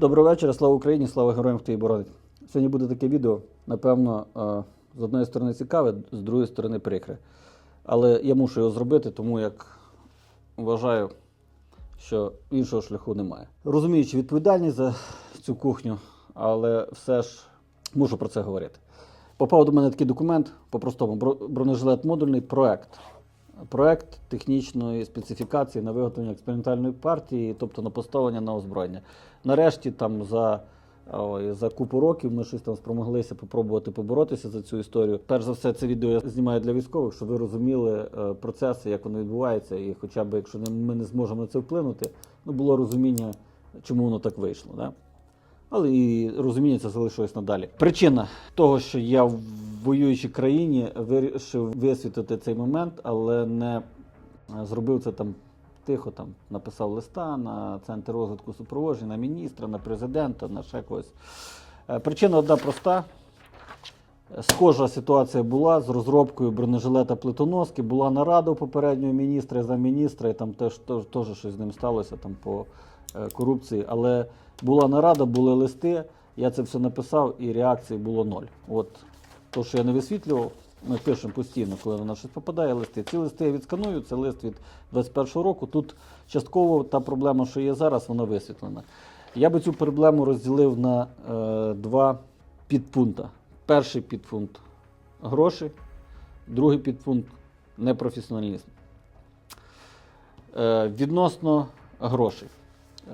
Доброго вечора, слава Україні, слава героям, хто її боронить. Сьогодні буде таке відео, напевно, е, з одної сторони цікаве, з другої сторони прикре. Але я мушу його зробити, тому як вважаю, що іншого шляху немає. Розуміючи відповідальність за цю кухню, але все ж мушу про це говорити. Попав до мене такий документ, по-простому, бронежилет модульний проект. Проект технічної специфікації на виготовлення експериментальної партії, тобто на поставлення на озброєння. Нарешті, там за, за купу років ми щось там спромоглися попробувати поборотися за цю історію. Перш за все, це відео я знімаю для військових, щоб ви розуміли е, процеси, як воно відбувається, і хоча б якщо ми не зможемо на це вплинути, ну було розуміння, чому воно так вийшло. Да? Але і розуміння це залишилось надалі. Причина того, що я в воюючій країні вирішив висвітлити цей момент, але не е, зробив це там тихо, там написав листа на центр розвитку супроводження, на міністра, на президента, на ще когось. Е, Причина одна проста. Схожа ситуація була з розробкою бронежилета плитоноски. Була нарада у попереднього міністра і замміністра, і там теж, теж, щось з ним сталося там по е, корупції. Але була нарада, були листи. Я це все написав, і реакції було ноль. От то, що я не висвітлював, ми пишемо постійно, коли на щось попадає листи. Ці листи я відсканую, це лист від 21-го року. Тут частково та проблема, що є зараз, вона висвітлена. Я би цю проблему розділив на е, два підпункта. Перший підпункт гроші, другий підпункт непрофесіоналізм. Е, відносно грошей.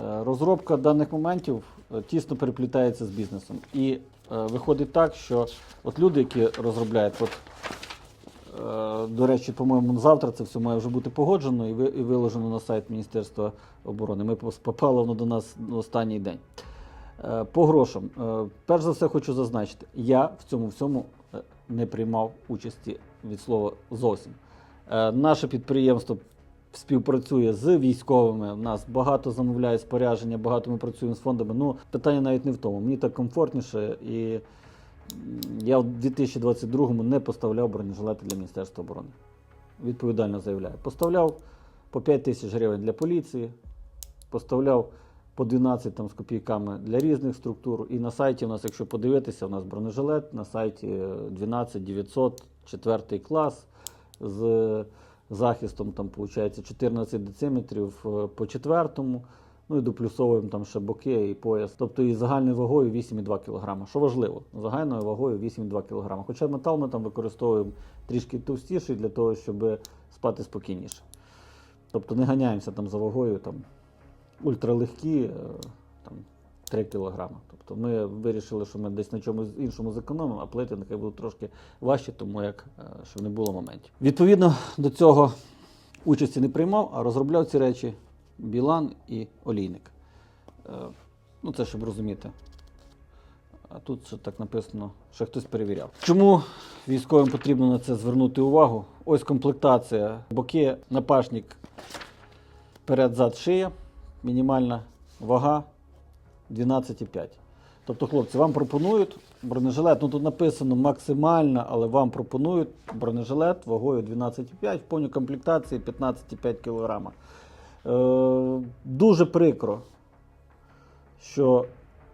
Е, Розробка даних моментів тісно переплітається з бізнесом. І е, виходить так, що от люди, які розробляють, от, е, до речі, по-моєму, завтра це все має вже бути погоджено і, ви, і виложено на сайт Міністерства оборони. Ми попало воно до нас на останній день. Е, По грошам. Е, Перш за все хочу зазначити, я в цьому всьому е, не приймав участі від слова зовсім. Е, Наше підприємство співпрацює з військовими. У нас багато замовляє спорядження, багато ми працюємо з фондами. Ну, питання навіть не в тому. Мені так комфортніше, і я в 2022-му не поставляв бронежилети для Міністерства оборони. Відповідально заявляю. Поставляв по 5 тисяч гривень для поліції, поставляв по 12 там, з копійками для різних структур. І на сайті у нас, якщо подивитися, у нас бронежилет на сайті е, 12 900, 4 клас з захистом там, виходить, 14 дециметрів е, по четвертому. Ну і доплюсовуємо там ще боки і пояс. Тобто і загальною вагою 8,2 кг. Що важливо, загальною вагою 8,2 кг. Хоча метал ми там використовуємо трішки товстіший для того, щоб спати спокійніше. Тобто не ганяємося там за вагою там, ультралегкі, е, 3 кг. Тобто ми вирішили, що ми десь на чомусь іншому зекономимо, а плити нехай будуть трошки важчі, тому як, е, щоб не було моментів. Відповідно до цього участі не приймав, а розробляв ці речі Білан і Олійник. Е, Ну, це щоб розуміти. А тут ще так написано, що хтось перевіряв. Чому військовим потрібно на це звернути увагу? Ось комплектація. Боки, напашник, перед зад шия, мінімальна вага 12,5. Тобто, хлопці, вам пропонують бронежилет, ну тут написано максимальна, але вам пропонують бронежилет вагою 12,5 в повній комплектації 15,5 кг. Е, дуже прикро, що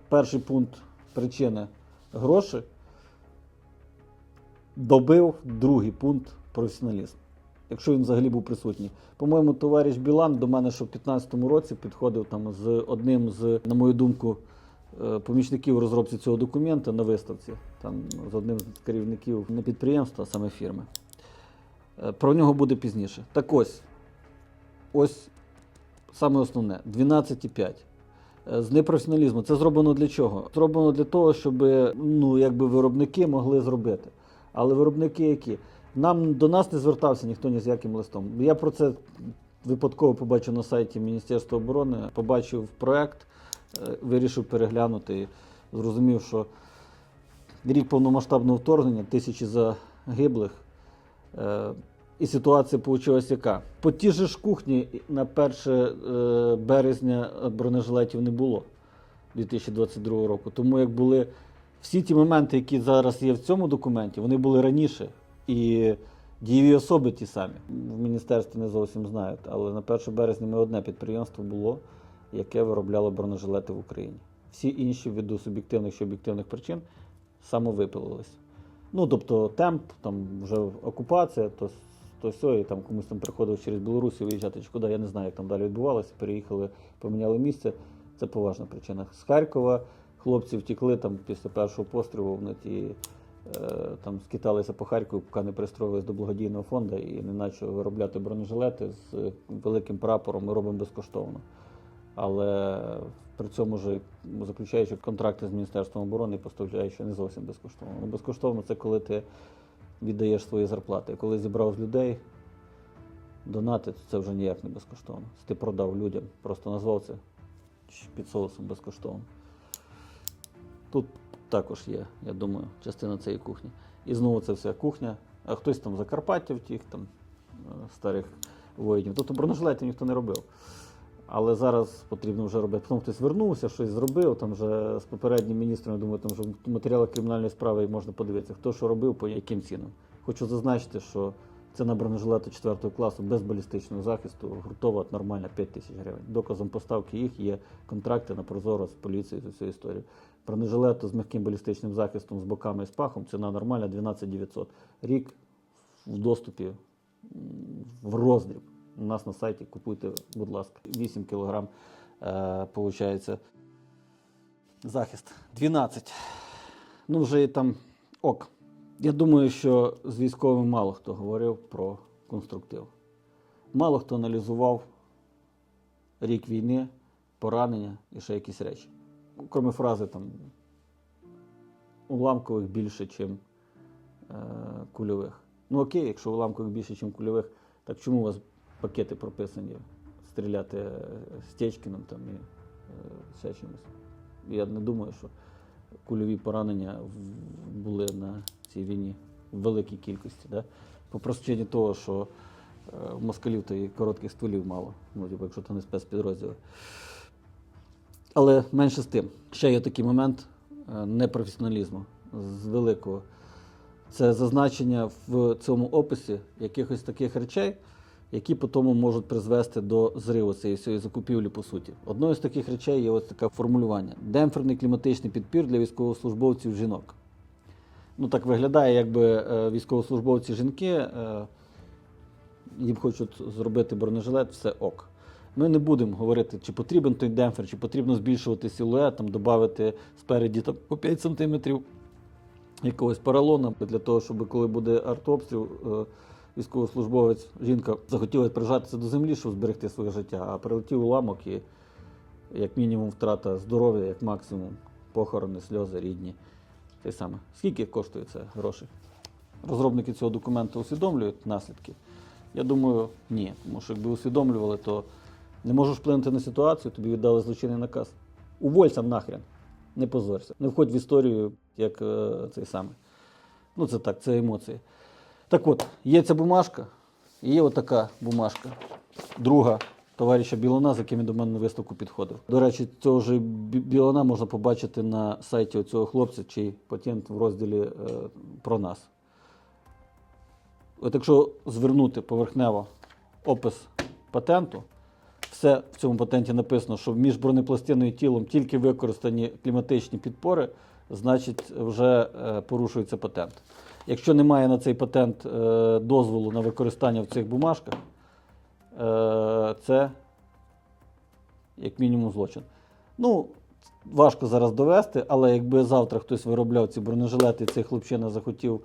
перший пункт причини гроші добив другий пункт професіоналізм. Якщо він взагалі був присутній. По-моєму, товариш Білан до мене, що в 2015 році підходив там з одним з, на мою думку, е, помічників розробці цього документа на виставці, там з одним з керівників не підприємства, а саме фірми. Е, Про нього буде пізніше. Так ось, ось саме основне 12,5. Е, З непрофесіоналізму. Це зроблено для чого? Зроблено для того, щоб ну, якби виробники могли зробити. Але виробники які? Нам до нас не звертався ніхто ні з яким листом. Я про це випадково побачив на сайті Міністерства оборони, побачив проект, е, вирішив переглянути зрозумів, що рік повномасштабного вторгнення, тисячі загиблих. Е, і ситуація вийшла яка? По ті же ж кухні на 1 е, березня бронежилетів не було 2022 року. Тому як були всі ті моменти, які зараз є в цьому документі, вони були раніше. І дієві особи ті самі. В міністерстві не зовсім знають, але на 1 березня ми одне підприємство було, яке виробляло бронежилети в Україні. Всі інші ввиду суб'єктивних чи об'єктивних причин самовипилились. Ну, тобто темп, там вже окупація, то, то все, і там комусь там приходилось через Білорусі виїжджати чи куди, я не знаю, як там далі відбувалося. Переїхали, поміняли місце. Це поважна причина. З Харкова хлопці втекли там після першого пострілу, вони ті там скиталися по Харкову, поки не пристроїлись до благодійного фонду і не почали виробляти бронежилети з е, великим прапором. Ми робимо безкоштовно. Але при цьому ж заключаючи контракти з Міністерством оборони поставляючи не зовсім безкоштовно. Ну, безкоштовно це коли ти віддаєш свої зарплати. Коли зібрав з людей донати, то це вже ніяк не безкоштовно. Ти продав людям, просто назвав це під соусом безкоштовно. Тут також є, я думаю, частина цієї кухні. І знову це вся кухня. А хтось там Закарпаття втік, там е, старих воїнів. Тут бронежилетів ніхто не робив. Але зараз потрібно вже робити. Потім хтось вернувся, щось зробив. Там вже з попереднім міністром, я думаю, там вже в матеріалах кримінальної справи можна подивитися, хто що робив, по яким цінам. Хочу зазначити, що ціна бронежилету 4 класу без балістичного захисту гуртова нормальна 5 тисяч гривень. Доказом поставки їх є контракти на прозоро з поліцією за всю історію. Бронежилету з м'яким балістичним захистом з боками і з пахом ціна нормальна 12 900. Рік в доступі в роздріб. У нас на сайті купуйте, будь ласка, 8 кілограм е, захист. 12. Ну, вже і там ок. Я думаю, що з військовими мало хто говорив про конструктив. Мало хто аналізував рік війни, поранення і ще якісь речі. Кроме фрази там уламкових більше, ніж е, кульових. Ну окей, якщо уламкових більше, ніж кульових, так чому у вас пакети прописані стріляти е, Стечкіном там і е, ще чимось? Я не думаю, що кульові поранення були на цій війні в великій кількості. Да? По причині того, що е, москалів то і коротких стволів мало, ну, типу, якщо то не спецпідрозділи. Але менше з тим, ще є такий момент е, непрофесіоналізму з великого. Це зазначення в цьому описі якихось таких речей, які потім можуть призвести до зриву цієї всієї закупівлі по суті. Одною з таких речей є ось таке формулювання: демпферний кліматичний підпір для військовослужбовців жінок. Ну так виглядає, якби е, військовослужбовці жінки е, їм хочуть зробити бронежилет, все ок. Ми не будемо говорити, чи потрібен той демпфер, чи потрібно збільшувати силует, там, додати спереді там, по 5 см якогось поролона для того, щоб коли буде артобстріл, е, військовослужбовець, жінка захотіла прижатися до землі, щоб зберегти своє життя, а прилетів уламок і як мінімум втрата здоров'я, як максимум похорони, сльози, рідні. Те саме. Скільки коштує це грошей? Розробники цього документу усвідомлюють наслідки? Я думаю, ні. Тому що якби усвідомлювали, то не можеш вплинути на ситуацію, тобі віддали злочинний наказ. Уволься нахрен, не позорся. Не входь в історію, як е, цей самий. Ну, це так, це емоції. Так от, є ця бумажка, і є отака бумажка. Друга товариша Білона, з яким він до мене на виставку підходив. До речі, цього ж Білона можна побачити на сайті цього хлопця, чий патент в розділі е, про нас. От якщо звернути поверхнево опис патенту, все в цьому патенті написано, що між бронепластиною і тілом тільки використані кліматичні підпори, значить вже е, порушується патент. Якщо немає на цей патент е, дозволу на використання в цих бумажках, е, це як мінімум злочин. Ну, важко зараз довести, але якби завтра хтось виробляв ці бронежилети, цей хлопчина захотів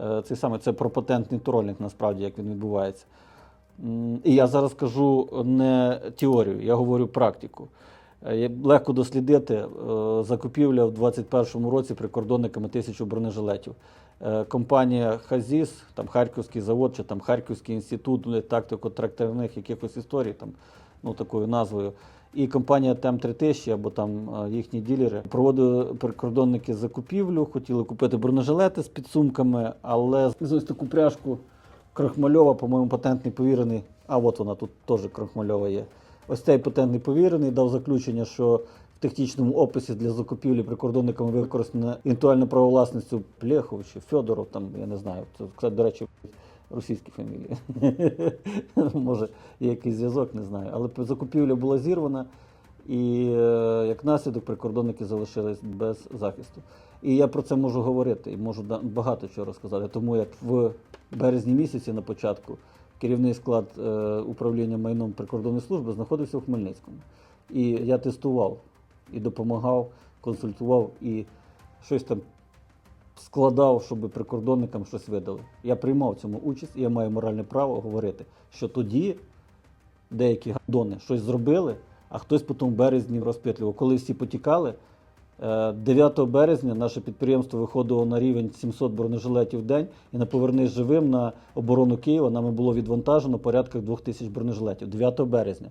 е, цей саме це про патентний тролінг, насправді, як він відбувається. І я зараз кажу не теорію, я говорю практику. Легко дослідити закупівля в 2021 році прикордонниками тисячу бронежилетів. Е, Компанія Хазіс, там Харківський завод чи там Харківський інститут ну, тактико-тракторних якихось історій, там, ну, такою назвою. І компанія ТЕМ 3000 або там е, їхні ділери проводили прикордонники закупівлю, хотіли купити бронежилети з підсумками, але ось таку пряжку Крохмальова, по-моєму, патентний повірений. А от вона тут теж Крохмальова є. Ось цей патентний повірений дав заключення, що в технічному описі для закупівлі прикордонниками використана інтелектуальна право власності Плєхов чи Федоров, там, я не знаю. Це, кстати, до речі, російські фамілії. Може, є якийсь зв'язок, не знаю. Але закупівля була зірвана. і е, як наслідок прикордонники залишились без захисту. І я про це можу говорити і можу багато чого розказати. Тому як в березні місяці на початку керівний склад е, управління майном прикордонної служби знаходився в Хмельницькому. І я тестував і допомагав, консультував і щось там складав, щоб прикордонникам щось видали. Я приймав цьому участь, і я маю моральне право говорити, що тоді деякі гадони щось зробили, а хтось потім в березні розпитлював. Коли всі потікали, е, 9 березня наше підприємство виходило на рівень 700 бронежилетів в день, і на повернись живим на оборону Києва нами було відвантажено порядка 2000 бронежилетів. 9 березня.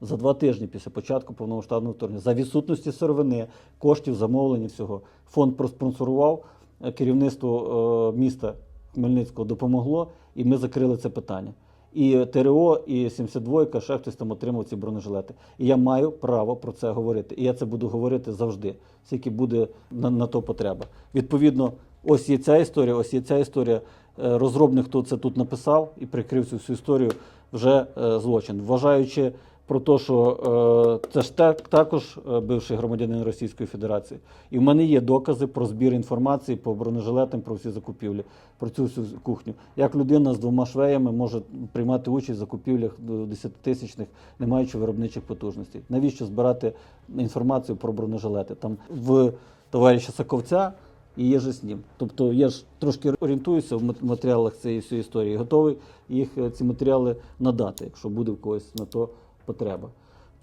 За два тижні після початку повномасштабного вторгнення. За відсутності сировини, коштів, замовлення всього. Фонд проспонсорував, е, керівництво е, міста Хмельницького допомогло, і ми закрили це питання. І ТРО, і 72, ще хтось там отримав ці бронежилети. І я маю право про це говорити. І я це буду говорити завжди, скільки буде на, на то потреба. Відповідно, ось є ця історія, ось є ця історія. Е, Розробник, хто це тут написав і прикрив цю всю історію, вже злочин. Вважаючи про те, що е, це ж так, також е, бивший громадянин Російської Федерації. І в мене є докази про збір інформації по бронежилетам, про всі закупівлі, про цю всю кухню. Як людина з двома швеями може приймати участь в закупівлях до 10-тисячних, не маючи виробничих потужностей? Навіщо збирати інформацію про бронежилети? Там в товариша Саковця і є же з ним. Тобто я ж трошки орієнтуюся в матеріалах цієї всієї історії, готовий їх е, ці матеріали надати, якщо буде в когось на то потреба.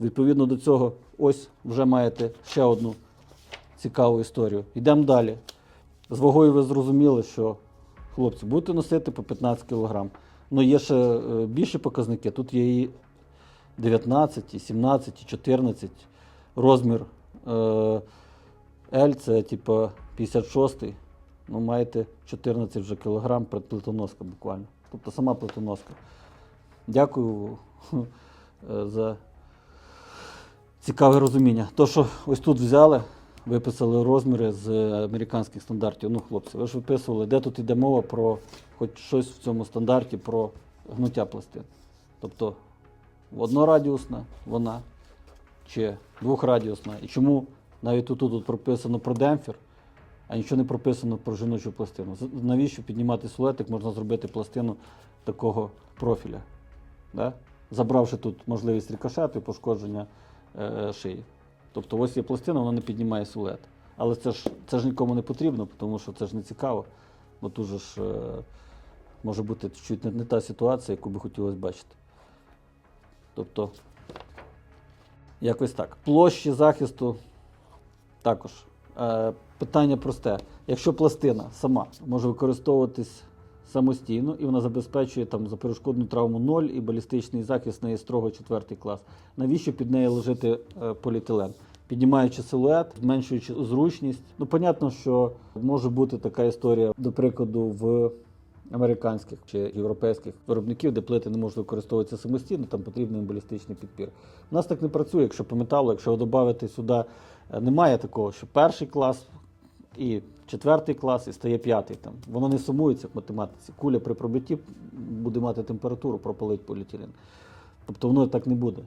Відповідно до цього, ось вже маєте ще одну цікаву історію. Йдемо далі. З вагою ви зрозуміли, що хлопці, будете носити по 15 кг. Ну, є ще е, більші показники. Тут є і 19, і 17, і 14. Розмір е, L це типу 56. Ну, маєте 14 вже кілограм плитоноска буквально. Тобто сама плитоноска. Дякую за цікаве розуміння. То, що ось тут взяли, виписали розміри з американських стандартів. Ну, хлопці, ви ж виписували, де тут йде мова про хоч щось в цьому стандарті про гнуття пластин. Тобто однорадіусна вона чи двохрадіусна. І чому навіть тут, тут прописано про демпфер, а нічого не прописано про жіночу пластину. Навіщо піднімати силует, як можна зробити пластину такого профіля? Да? Забравши тут можливість рикошету і пошкодження е, шиї. Тобто ось є пластина, вона не піднімає силует. Але це ж, це ж нікому не потрібно, тому що це ж не цікаво. Бо тут же ж е, може бути чуть не, не та ситуація, яку би хотілося бачити. Тобто, якось так. Площі захисту також. Е, питання просте. Якщо пластина сама може використовуватись самостійно і вона забезпечує там за перешкодну травму 0 і балістичний захист неї строго 4 клас, навіщо під нею ложити е, поліетилен? Піднімаючи силует, зменшуючи зручність. Ну, понятно, що може бути така історія, до прикладу, в американських чи європейських виробників, де плити не можуть використовуватися самостійно, там потрібний балістичний підпір. У нас так не працює, якщо по металу, якщо додати сюди, е, немає такого, що перший клас і четвертий клас, і стає п'ятий. Там. Воно не сумується в математиці. Куля при пробитті буде мати температуру, пропалить поліетилен. Тобто воно так не буде.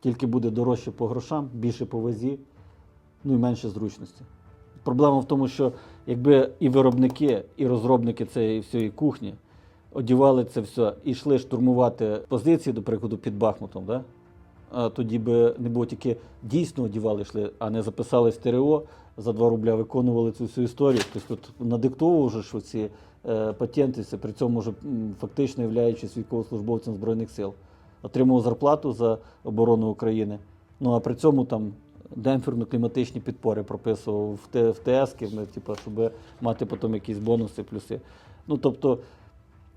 Тільки буде дорожче по грошам, більше по вазі, ну і менше зручності. Проблема в тому, що якби і виробники, і розробники цієї всієї кухні одівали це все і йшли штурмувати позиції, до прикладу, під Бахмутом, да? а тоді би не було тільки дійсно одівали, йшли, а не записали в ТРО, за 2 рубля виконували цю всю історію. Тобто тут надиктовував вже що ці е, патенти, при цьому вже фактично являючись військовослужбовцем Збройних сил. Отримував зарплату за оборону України. Ну а при цьому там демпферно-кліматичні підпори прописував в, Т- в ТС, типу, щоб мати потім якісь бонуси, плюси. Ну тобто,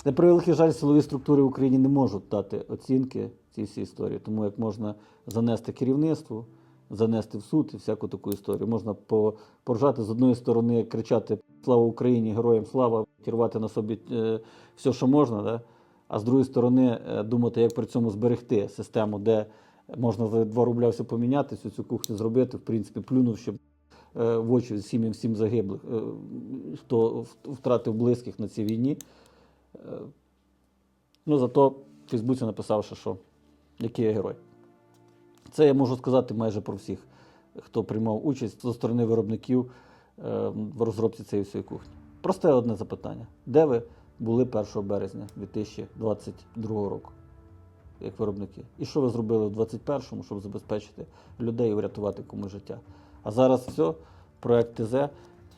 на превеликий жаль, силові структури в Україні не можуть дати оцінки цій всій історії. Тому як можна занести керівництву, занести в суд і всяку таку історію. Можна поржати з одної сторони, кричати Слава Україні, героям слава, рвати на собі е, все, що можна, да? а з другої сторони е, думати, як при цьому зберегти систему, де можна за 2 рубля все поміняти, всю цю кухню зробити, в принципі, плюнувши е, в очі сім'ям всім загиблих, хто втратив близьких на цій війні. Ну, зато в Фейсбуці написавши, що який я герой. Це я можу сказати майже про всіх, хто приймав участь зі сторони виробників е, в розробці цієї всієї кухні. Просте одне запитання: де ви були 1 березня 2022 року, як виробники? І що ви зробили в 2021-му, щоб забезпечити людей і врятувати комусь життя? А зараз все, проект ТЗ,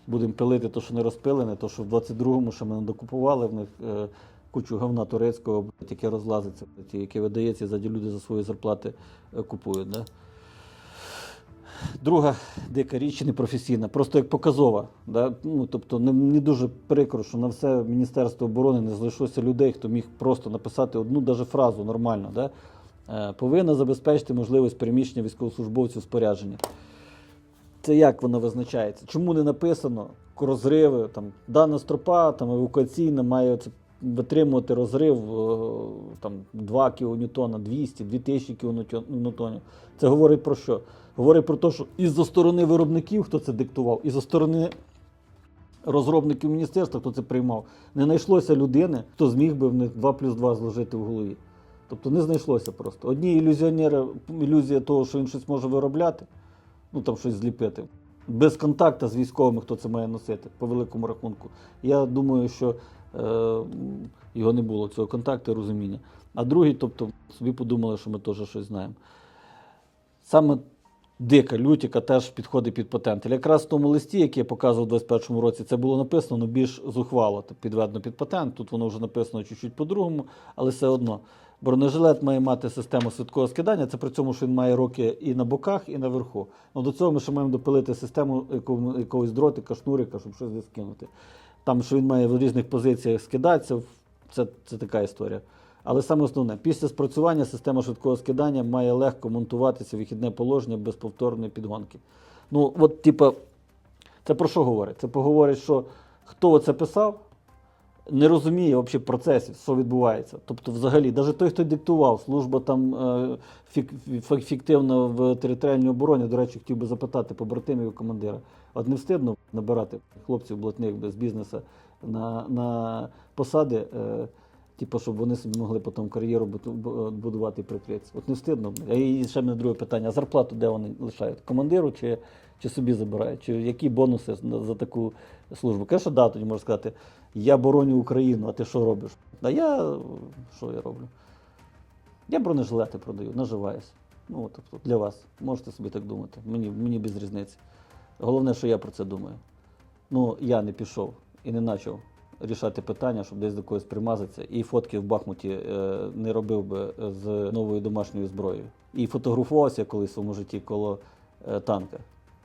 будемо пилити те, що не розпилене, то що в 22-му ще ми не докупували в них е, кучу говна турецького, яке розлазиться, яке видається, заді люди за свої зарплати е, купують. Да? Друга дика річ непрофесійна, просто як показова. Да? Ну, тобто не, дуже прикро, що на все Міністерство оборони не знайшлося людей, хто міг просто написати одну даже фразу нормально. Да? Е, повинна забезпечити можливість переміщення військовослужбовців спорядження. Це як воно визначається? Чому не написано розриви? Там, дана стропа там, евакуаційна має це, витримувати розрив е, там, 2 кН, 200, 2000 кН. Це говорить про що? Говорить про те, що і зі сторони виробників, хто це диктував, і зі сторони розробників міністерства, хто це приймав, не знайшлося людини, хто зміг би в них 2 плюс 2 зложити в голові. Тобто не знайшлося просто. Одні ілюзіонери, ілюзія того, що він щось може виробляти, ну там щось зліпити. Без контакту з військовими, хто це має носити, по великому рахунку. Я думаю, що його не було, цього контакту розуміння. А другі, тобто, собі подумали, що ми теж щось знаємо. Саме дика лютіка теж підходить під патент. Але якраз в тому листі, який я показував у 2021 році, це було написано ну, більш зухвало, підведено під патент. Тут воно вже написано чуть-чуть по-другому, але все одно. Бронежилет має мати систему швидкого скидання. Це при цьому, що він має роки і на боках, і наверху. Ну, до цього ми ще маємо допилити систему якогось дротика, шнурика, щоб щось десь скинути. Там, що він має в різних позиціях скидатися, це, це така історія. Але саме основне, після спрацювання система швидкого скидання має легко монтуватися вихідне положення без повторної підгонки. Ну, от, типа, це про що говорить? Це поговорить, що хто це писав, не розуміє взагалі процесів, що відбувається. Тобто, взагалі, навіть той, хто диктував, служба там е, фік, фік- фіктивна в територіальній обороні, до речі, хотів би запитати побратимів командира. От не встидно набирати хлопців блатних без бізнесу на, на посади, е, типу, щоб вони собі могли потім кар'єру бу- будувати і прикритися. От не встидно. І ще мене друге питання: а зарплату де вони лишають? Командиру чи, чи собі забирають? Чи які бонуси за- за таку службу? Каже, да, тоді можна сказати, я бороню Україну, а ти що робиш? А я що я роблю? Я бронежилети продаю, наживаюся. Ну, тобто для вас. Можете собі так думати. Мені, мені без різниці. Головне, що я про це думаю. Ну, я не пішов і не почав рішати питання, щоб десь до когось примазатися. І фотки в Бахмуті е, не робив би з новою домашньою зброєю. І фотографувався колись в своєму житті коло е, танка,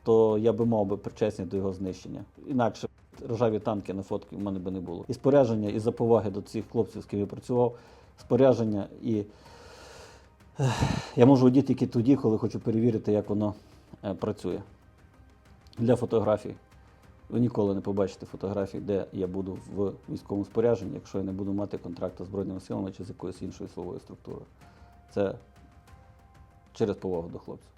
то я би мав би причесність до його знищення. Інакше ржаві танки на фотки в мене би не було. І спорядження, і за поваги до цих хлопців, з ким я працював, спорядження і. Я можу одіти тільки тоді, коли хочу перевірити, як воно е, працює. Для фотографій. Ви ніколи не побачите фотографій, де я буду в військовому спорядженні, якщо я не буду мати контракту з Збройними силами чи з якоюсь іншою силовою структурою. Це через повагу до хлопців.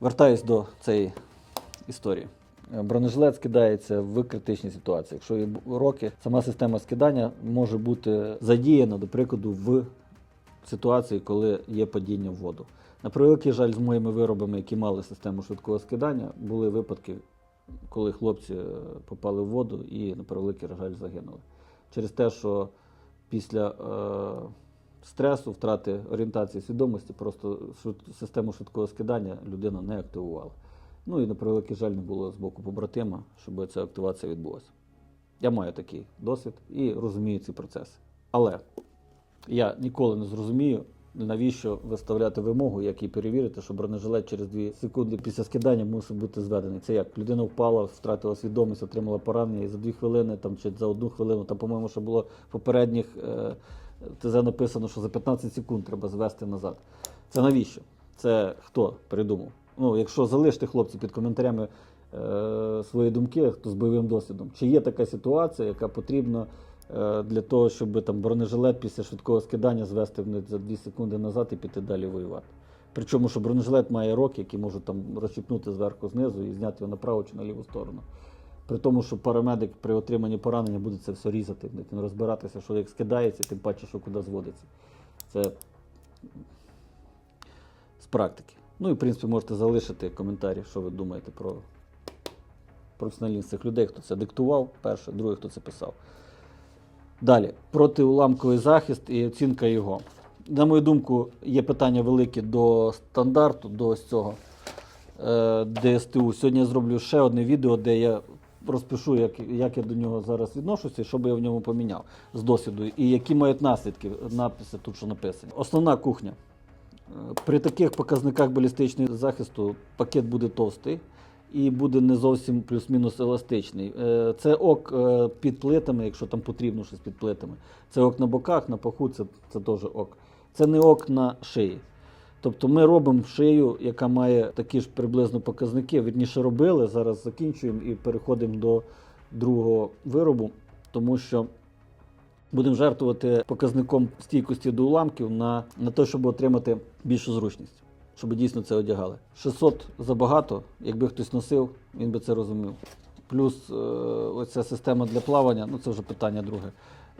Вертаюсь до цієї історії. Бронежилет скидається в критичній ситуації. Якщо є роки, сама система скидання може бути задіяна, до прикладу, в ситуації, коли є падіння в воду. На превеликий жаль, з моїми виробами, які мали систему швидкого скидання, були випадки, коли хлопці е, попали в воду і, на превеликий жаль, загинули. Через те, що після е, стресу, втрати орієнтації свідомості, просто систему швидкого скидання людина не активувала. Ну і на превеликий жаль не було з боку побратима, щоб ця активація відбулася. Я маю такий досвід і розумію ці процеси. Але я ніколи не зрозумію, навіщо виставляти вимогу, як і перевірити, що бронежилет через 2 секунди після скидання мусить бути зведений. Це як людина впала, втратила свідомість, отримала поранення, і за 2 хвилини там, чи за одну хвилину, там, по-моєму, що було в попередніх е, ТЗ написано, що за 15 секунд треба звести назад. Це навіщо? Це хто придумав? Ну, якщо залиште хлопці під коментарями е, свої думки, хто з бойовим досвідом, чи є така ситуація, яка потрібна для того, щоб там бронежилет після швидкого скидання звести за 2 секунди назад і піти далі воювати. Причому, що бронежилет має роки, які можуть там розчіпнути зверху знизу і зняти його на праву чи на ліву сторону. При тому, що парамедик при отриманні поранення буде це все різати, не розбиратися, що як скидається, тим паче, що куди зводиться. Це з практики. Ну і в принципі можете залишити коментарі, що ви думаєте про професіоналізм цих людей, хто це диктував, перше, друге, хто це писав. Далі, протиуламковий захист і оцінка його. На мою думку, є питання великі до стандарту, до ось цього е, ДСТУ. Сьогодні я зроблю ще одне відео, де я розпишу, як, як я до нього зараз відношуся і що би я в ньому поміняв з досвіду, і які мають наслідки, написи тут, що написані. Основна кухня. Е, При таких показниках балістичного захисту пакет буде товстий і буде не зовсім плюс-мінус еластичний. Е, Це ок е, під плитами, якщо там потрібно щось під плитами. Це ок на боках, на паху, це, це теж ок. Це не ок на шиї. Тобто ми робимо шию, яка має такі ж приблизно показники. Вірніше робили, зараз закінчуємо і переходимо до другого виробу, тому що будемо жертвувати показником стійкості до уламків на, на те, щоб отримати більшу зручність, щоб дійсно це одягали. 600 забагато, якби хтось носив, він би це розумів. Плюс е, оця система для плавання, ну це вже питання друге.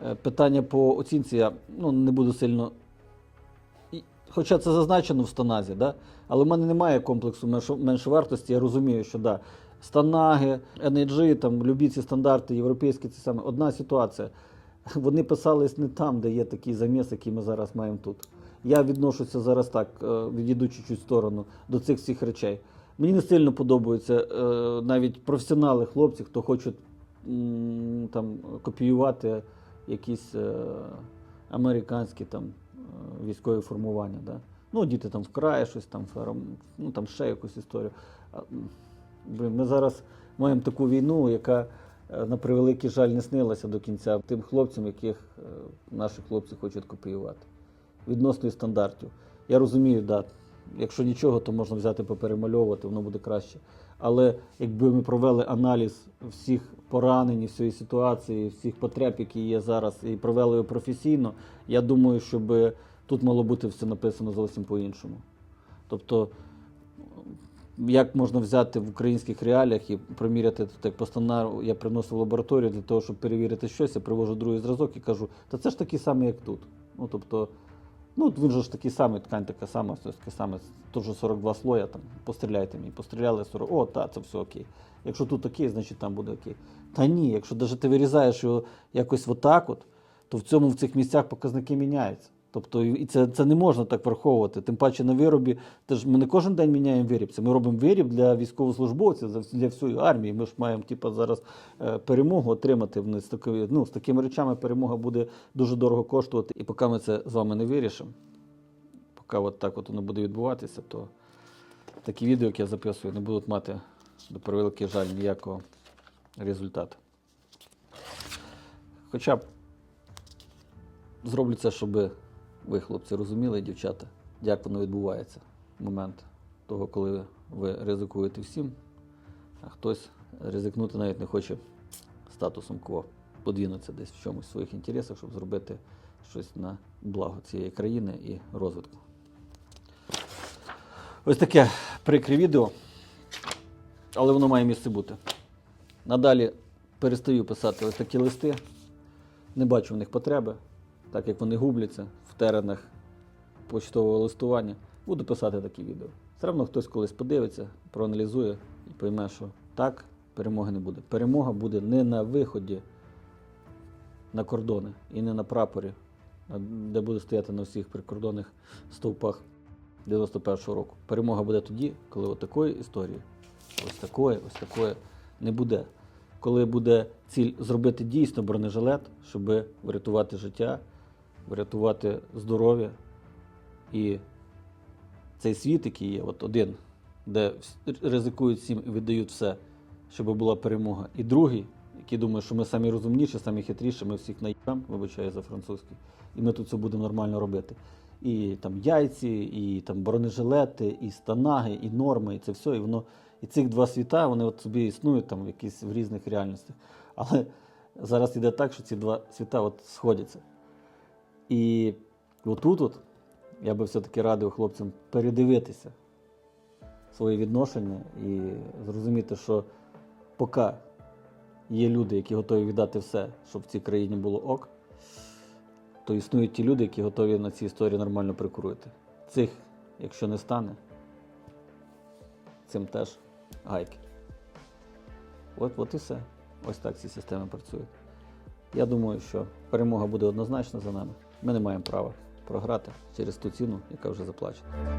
Е, питання по оцінці я ну, не буду сильно. Хоча це зазначено в станазі, да? але в мене немає комплексу меншовартості. Я розумію, що да, станаги, NAG, там, любі ці стандарти, європейські, це саме одна ситуація. Вони писались не там, де є такий заміс, який ми зараз маємо тут. Я відношуся зараз так, е, відійду чуть-чуть сторону до цих всіх речей. Мені не сильно подобаються е, навіть професіонали, хлопці, хто хочуть там, копіювати якісь е, американські там, військові формування. Да? Ну, діти там вкрає щось, там, фером, ну, там ще якусь історію. Блін, ми зараз маємо таку війну, яка, на превеликий жаль, не снилася до кінця тим хлопцям, яких наші хлопці хочуть копіювати. Відносно стандартів. Я розумію, да, якщо нічого, то можна взяти поперемальовувати, воно буде краще. Але якби ми провели аналіз всіх поранень, всієї ситуації, всіх потреб, які є зараз, і провели його професійно, я думаю, щоб тут мало бути все написано зовсім по-іншому. Тобто, як можна взяти в українських реаліях і приміряти як по я приносив в лабораторію для того, щоб перевірити щось, я привожу другий зразок і кажу, та це ж такий самий, як тут. Ну, тобто, ну, він же ж такий самий, ткань така сама, все таке саме, теж 42 слоя, там, постріляйте мені, постріляли 40, о, та, це все окей. Якщо тут окей, значить там буде окей. Та ні, якщо навіть ти вирізаєш його якось отак, от, то в цьому в цих місцях показники міняються. Тобто, і це, це не можна так враховувати. Тим паче на виробі, теж ми не кожен день міняємо виріб. Це ми робимо виріб для військовослужбовців, для всієї армії. Ми ж маємо типу, зараз е, перемогу отримати. З, такою, ну, з такими речами перемога буде дуже дорого коштувати. І поки ми це з вами не вирішимо, поки от так от воно буде відбуватися, то такі відео, які я записую, не будуть мати до превеликий жаль ніякого результату. Хоча б зроблю це, щоб ви, хлопці, розуміли, дівчата, як воно відбувається в момент того, коли ви ризикуєте всім, а хтось ризикнути навіть не хоче статусом кво, подвинутися десь в чомусь в своїх інтересах, щоб зробити щось на благо цієї країни і розвитку. Ось таке прикре відео, але воно має місце бути. Надалі перестаю писати ось такі листи. Не бачу в них потреби, так як вони губляться теренах почтового листування. Буду писати такі відео. Все одно хтось колись подивиться, проаналізує і пойме, що так, перемоги не буде. Перемога буде не на виході на кордони і не на прапорі, де буде стояти на всіх прикордонних стовпах 91-го року. Перемога буде тоді, коли отакої історії, ось такої, ось такої не буде. Коли буде ціль зробити дійсно бронежилет, щоб врятувати життя, врятувати здоров'я і цей світ, який є, от один, де ризикують всім і віддають все, щоб була перемога. І другий, який думає, що ми самі розумніші, самі хитріші, ми всіх наїбам, вибачаю за французький, і ми тут все будемо нормально робити. І там яйці, і там бронежилети, і станаги, і норми, і це все. І воно, і цих два світа, вони от собі існують там якісь в різних реальностях. Але зараз іде так, що ці два світа от сходяться. І отут, от я би все-таки радив хлопцям передивитися свої відношення і зрозуміти, що поки є люди, які готові віддати все, щоб в цій країні було ок, то існують ті люди, які готові на цій історії нормально прикурити. Цих, якщо не стане, цим теж гайки. От, от і все. Ось так ці системи працюють. Я думаю, що перемога буде однозначно за нами. Ми не маємо права програти через ту ціну, яка вже заплачена.